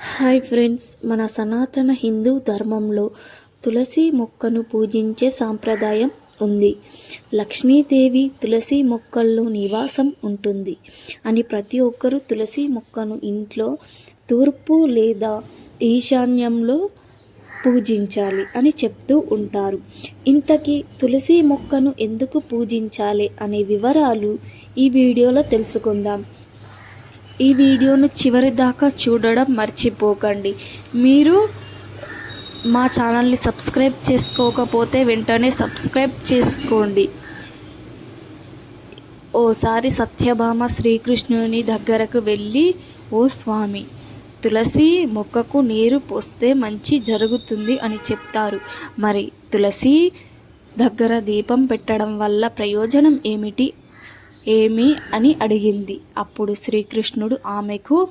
Hi friends మన సనాతన హిందూ ధర్మంలో తులసి మొక్కను పూజించే సాంప్రదాయం ఉంది. లక్ష్మీదేవి తులసి మొక్కల్లో నివాసం ఉంటుంది అని ప్రతి ఒక్కరూ తులసి మొక్కను ఇంట్లో తూర్పు లేదా ఈశాన్యంలో పూజించాలి అని చెప్తూ ఉంటారు. ఇంతకీ తులసి మొక్కను ఎందుకు పూజించాలి అనే వివరాలు ఈ వీడియోలో తెలుసుకుందాం. ఈ వీడియోను చివరి దాకా చూడడం మర్చిపోకండి. మీరు మా ఛానల్ని సబ్స్క్రైబ్ చేసుకోకపోతే వెంటనే సబ్స్క్రైబ్ చేసుకోండి. ఓసారి సత్యభామ శ్రీకృష్ణుని దగ్గరకు వెళ్ళి ఓ స్వామి తులసి మొక్కకు నీరు పోస్తే మంచి జరుగుతుంది అని చెప్తారు. మరి తులసి దగ్గర దీపం పెట్టడం వల్ల ప్రయోజనం ఏమిటి? ఏమి అని అడిగింది. అప్పుడు శ్రీకృష్ణుడు ఆమెకు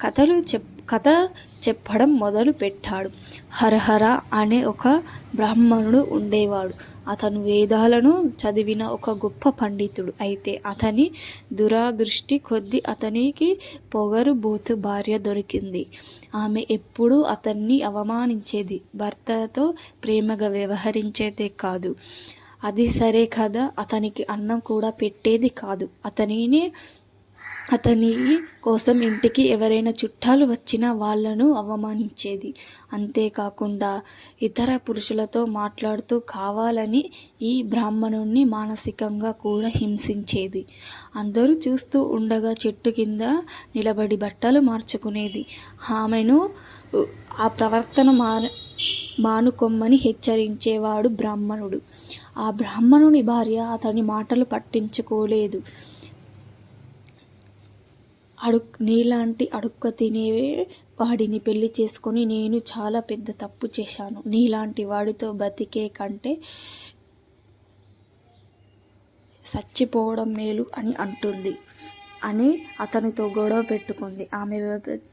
కథలు చెప్ కథ చెప్పడం మొదలు పెట్టాడు. హరహర అనే ఒక బ్రాహ్మణుడు ఉండేవాడు. అతను వేదాలను చదివిన ఒక గొప్ప పండితుడు. అయితే అతని దురాదృష్టి కొద్ది అతనికి పొగరు బోతు భార్య దొరికింది. ఆమె ఎప్పుడూ అతన్ని అవమానించేది. భర్తతో ప్రేమగా వ్యవహరించేదే కాదు. అది సరే కదా అతనికి అన్నం కూడా పెట్టేది కాదు. అతనిని అతని కోసం ఇంటికి ఎవరైనా చుట్టాలు వచ్చినా వాళ్ళను అవమానించేది. అంతేకాకుండా ఇతర పురుషులతో మాట్లాడుతూ కావాలని ఈ బ్రాహ్మణుణ్ణి మానసికంగా కూడా హింసించేది. అందరూ చూస్తూ ఉండగా చెట్టు కింద నిలబడి బట్టలు మార్చుకునేది. ఆమెను ఆ ప్రవర్తన మాన మానుకొమ్మని హెచ్చరించేవాడు బ్రాహ్మణుడు. ఆ బ్రాహ్మణుని భార్య అతని మాటలు పట్టించుకోలేదు. అడు నీలాంటి అడుక్క తినే వాడిని పెళ్ళి చేసుకొని నేను చాలా పెద్ద తప్పు చేశాను. నీలాంటి వాడితో బతికే కంటే చచ్చిపోవడం మేలు అని అంటుంది. అని అతనితో గొడవ పెట్టుకుంది. ఆమె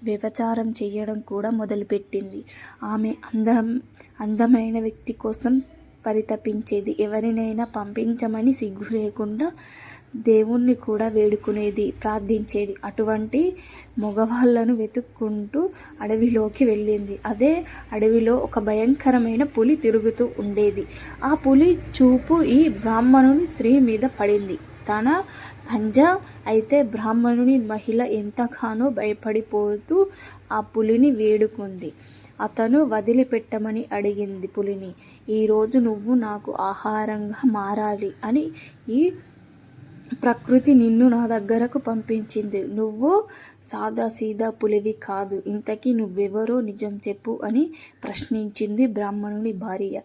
వ్యభచారం చేయడం కూడా మొదలుపెట్టింది. ఆమె అందం అందమైన వ్యక్తి కోసం పరితపించేది. ఎవరినైనా పంపించమని సిగ్గు లేకుండా దేవుణ్ణి కూడా వేడుకునేది ప్రార్థించేది. అటువంటి మగవాళ్ళను వెతుక్కుంటూ అడవిలోకి వెళ్ళింది. అదే అడవిలో ఒక భయంకరమైన పులి తిరుగుతూ ఉండేది. ఆ పులి చూపు ఈ బ్రాహ్మణుని స్త్రీ మీద పడింది. తన పంజా అయితే బ్రాహ్మణుని మహిళ ఎంతగానో భయపడిపోతూ ఆ పులిని వేడుకుంది. అతను వదిలిపెట్టమని అడిగింది పులిని. ఈరోజు నువ్వు నాకు ఆహారంగా మారాలి అని ఈ ప్రకృతి నిన్ను నా దగ్గరకు పంపించింది. నువ్వు సాదా సీదా పులివి కాదు. ఇంతకీ నువ్వెవరో నిజం చెప్పు అని ప్రశ్నించింది బ్రాహ్మణుని భార్య.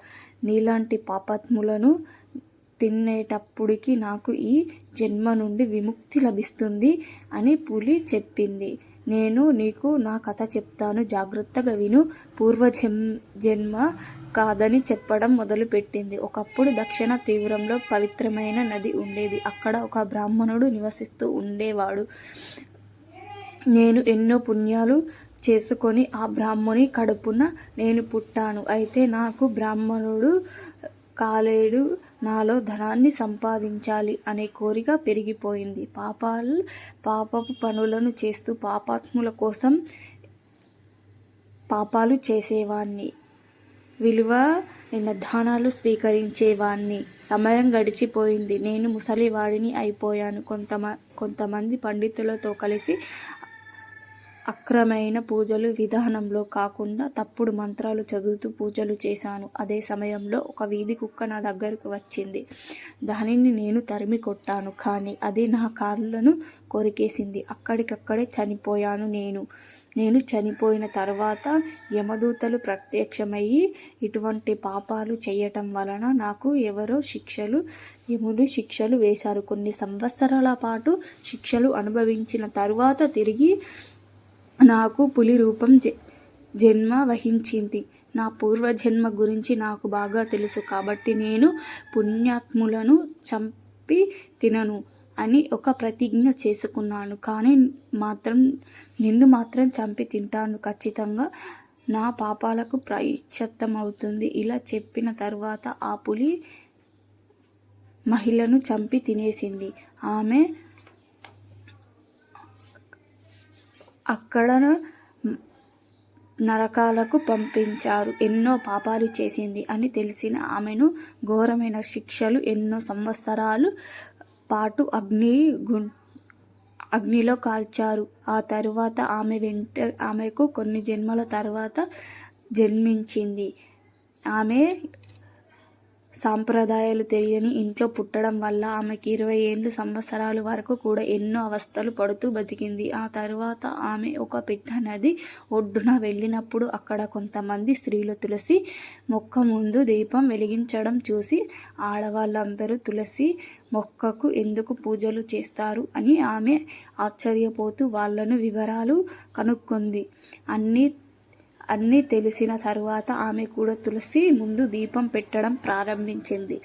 నీలాంటి పాపాత్ములను తినేటప్పటికీ నాకు ఈ జన్మ నుండి విముక్తి లభిస్తుంది అని పులి చెప్పింది. నేను నీకు నా కథ చెప్తాను. జాగ్రత్తగా విను. పూర్వజన్ జన్మ కాదని చెప్పడం మొదలుపెట్టింది. ఒకప్పుడు దక్షిణ తీవ్రంలో పవిత్రమైన నది ఉండేది. అక్కడ ఒక బ్రాహ్మణుడు నివసిస్తూ ఉండేవాడు. నేను ఎన్నో పుణ్యాలు చేసుకొని ఆ బ్రాహ్మణి కడుపున నేను పుట్టాను. అయితే నాకు బ్రాహ్మణుడు కాలేడు. నాలో ధనాన్ని సంపాదించాలి అనే కోరిక పెరిగిపోయింది. పాపాలు పాపపు పనులను చేస్తూ పాపాత్ముల కోసం పాపాలు చేసేవాణ్ణి. విలువ నిన్న దానాలు స్వీకరించేవాణ్ణి. సమయం గడిచిపోయింది. నేను ముసలివాడిని అయిపోయాను. కొంతమ కొంతమంది పండితులతో కలిసి అక్రమైన పూజలు విధానంలో కాకుండా తప్పుడు మంత్రాలు చదువుతూ పూజలు చేశాను. అదే సమయంలో ఒక వీధి కుక్క నా దగ్గరకు వచ్చింది. దానిని నేను తరిమి కొట్టాను కానీ అది నా కాళ్ళను కొరికేసింది. అక్కడికక్కడే చనిపోయాను నేను. నేను చనిపోయిన తర్వాత యమదూతలు ప్రత్యక్షమయ్యి ఇటువంటి పాపాలు చేయటం వలన నాకు ఎవరో శిక్షలు యముడు శిక్షలు వేశారు. కొన్ని సంవత్సరాల పాటు శిక్షలు అనుభవించిన తరువాత తిరిగి నాకు పులి రూపం జన్మ వహించింది. నా పూర్వజన్మ గురించి నాకు బాగా తెలుసు. కాబట్టి నేను పుణ్యాత్ములను చంపి తినను అని ఒక ప్రతిజ్ఞ చేసుకున్నాను. కానీ మాత్రం నిన్ను మాత్రం చంపి తింటాను. ఖచ్చితంగా నా పాపాలకు ప్రాయశ్చత్తం అవుతుంది ఇలా చెప్పిన తర్వాత ఆ పులి మహిళను చంపి తినేసింది. ఆమె అక్కడ నరకాలకు పంపించారు. ఎన్నో పాపాలు చేసింది అని తెలిసిన ఆమెను ఘోరమైన శిక్షలు ఎన్నో సంవత్సరాలు పాటు అగ్ని గు అగ్నిలో కాల్చారు. ఆ తరువాత ఆమె వెంట ఆమెకు కొన్ని జన్మల తర్వాత జన్మించింది. ఆమె సాంప్రదాయాలు తెలియని ఇంట్లో పుట్టడం వల్ల ఆమెకి ఇరవై ఏళ్ళు సంవత్సరాల వరకు కూడా ఎన్నో అవస్థలు పడుతూ బతికింది. ఆ తరువాత ఆమె ఒక పెద్ద నది ఒడ్డున వెళ్ళినప్పుడు అక్కడ కొంతమంది స్త్రీలు తులసి మొక్క ముందు దీపం వెలిగించడం చూసి ఆడవాళ్ళందరూ తులసి మొక్కకు ఎందుకు పూజలు చేస్తారు అని ఆమె ఆశ్చర్యపోతూ వాళ్ళను వివరాలు కనుక్కుంది. అన్నీ అన్నీ తెలిసిన తరువాత ఆమె కూడా తులసి ముందు దీపం పెట్టడం ప్రారంభించింది.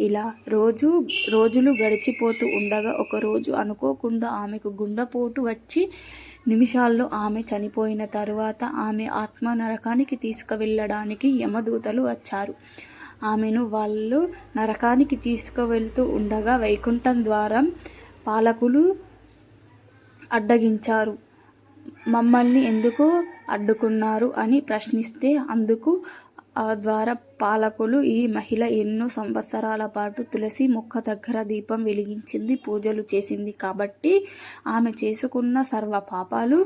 ఇలా రోజు రోజులు గడిచిపోతూ ఉండగా ఒకరోజు అనుకోకుండా ఆమెకు గుండెపోటు వచ్చి నిమిషాల్లో ఆమె చనిపోయిన తరువాత ఆమె ఆత్మ నరకానికి తీసుకువెళ్ళడానికి యమదూతలు వచ్చారు. ఆమెను వాళ్ళు నరకానికి తీసుకువెళ్తూ ఉండగా వైకుంఠం ద్వారా పాలకులు అడ్డగించారు. మమ్మల్ని ఎందుకు అడ్డుకున్నారు అని ప్రశ్నిస్తే అందుకు ఆ ద్వారా పాలకులు ఈ మహిళ ఎన్నో సంవత్సరాల పాటు తులసి మొక్క దగ్గర దీపం వెలిగించింది పూజలు చేసింది కాబట్టి ఆమె చేసుకున్న సర్వ పాపాలు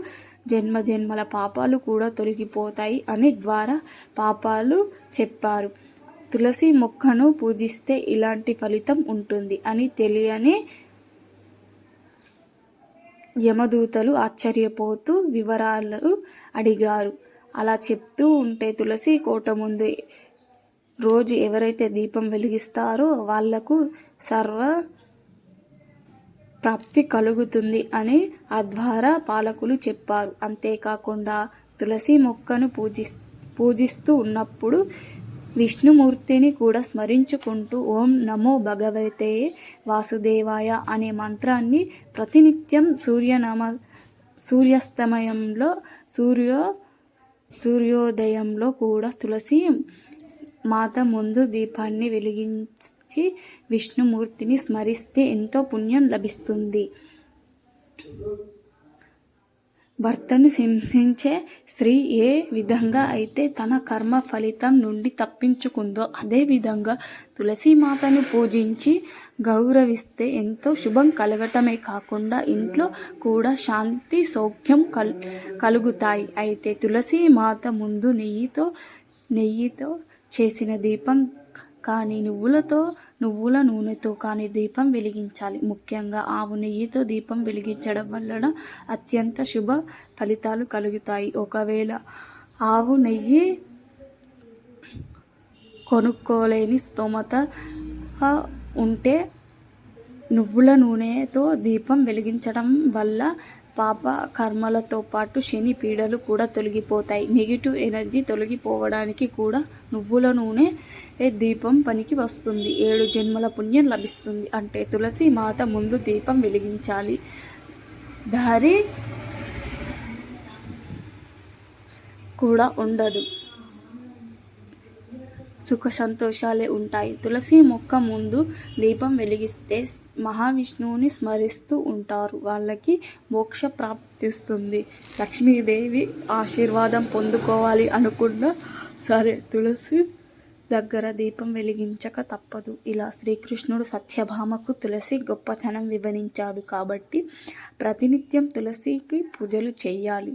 జన్మ జన్మల పాపాలు కూడా తొలగిపోతాయి అని ద్వారా పాపాలు చెప్పారు. తులసి మొక్కను పూజిస్తే ఇలాంటి ఫలితం ఉంటుంది అని తెలియని యమదూతలు ఆశ్చర్యపోతూ వివరాలు అడిగారు. అలా చెప్తూ ఉంటే తులసి కోట ముందు రోజు ఎవరైతే దీపం వెలిగిస్తారో వాళ్ళకు సర్వ ప్రాప్తి కలుగుతుంది అని ఆ ద్వారా పాలకులు చెప్పారు. అంతేకాకుండా తులసి మొక్కను పూజి పూజిస్తూ ఉన్నప్పుడు విష్ణుమూర్తిని కూడా స్మరించుకుంటూ ఓం నమో భగవతే వాసుదేవాయ అనే మంత్రాన్ని ప్రతినిత్యం సూర్యనామ సూర్యాస్తమయంలో సూర్య సూర్యోదయంలో కూడా తులసి మాత ముందు దీపాన్ని వెలిగించి విష్ణుమూర్తిని స్మరిస్తే ఎంతో పుణ్యం లభిస్తుంది. భర్తను హింసించే స్త్రీ ఏ విధంగా అయితే తన కర్మ ఫలితం నుండి తప్పించుకుందో అదేవిధంగా తులసీమాతను పూజించి గౌరవిస్తే ఎంతో శుభం కలగటమే కాకుండా ఇంట్లో కూడా శాంతి సౌఖ్యం కల్ కలుగుతాయి. అయితే తులసి మాత ముందు నెయ్యితో నెయ్యితో చేసిన దీపం కానీ నువ్వులతో నువ్వుల నూనెతో కానీ దీపం వెలిగించాలి. ముఖ్యంగా ఆవు నెయ్యితో దీపం వెలిగించడం వలన అత్యంత శుభ ఫలితాలు కలుగుతాయి. ఒకవేళ ఆవు నెయ్యి కొనుక్కోలేని స్తోమత ఉంటే నువ్వుల నూనెతో దీపం వెలిగించడం వల్ల పాప కర్మలతో పాటు శని పీడలు కూడా తొలగిపోతాయి. నెగిటివ్ ఎనర్జీ తొలగిపోవడానికి కూడా నువ్వుల నూనె దీపం పనికి వస్తుంది. ఏడు జన్మల పుణ్యం లభిస్తుంది. అంటే తులసి మాత ముందు దీపం వెలిగించాలి. దారి కూడా ఉండదు. సుఖ సంతోషాలే ఉంటాయి. తులసి మొక్క ముందు దీపం వెలిగిస్తే మహావిష్ణువుని స్మరిస్తూ ఉంటారు. వాళ్ళకి మోక్ష ప్రాప్తిస్తుంది. లక్ష్మీదేవి ఆశీర్వాదం పొందుకోవాలి అనుకున్న సరే తులసి దగ్గర దీపం వెలిగించక తప్పదు. ఇలా శ్రీకృష్ణుడు సత్యభామకు తులసి గొప్పతనం వివరించాడు కాబట్టి ప్రతినిత్యం తులసికి పూజలు చేయాలి.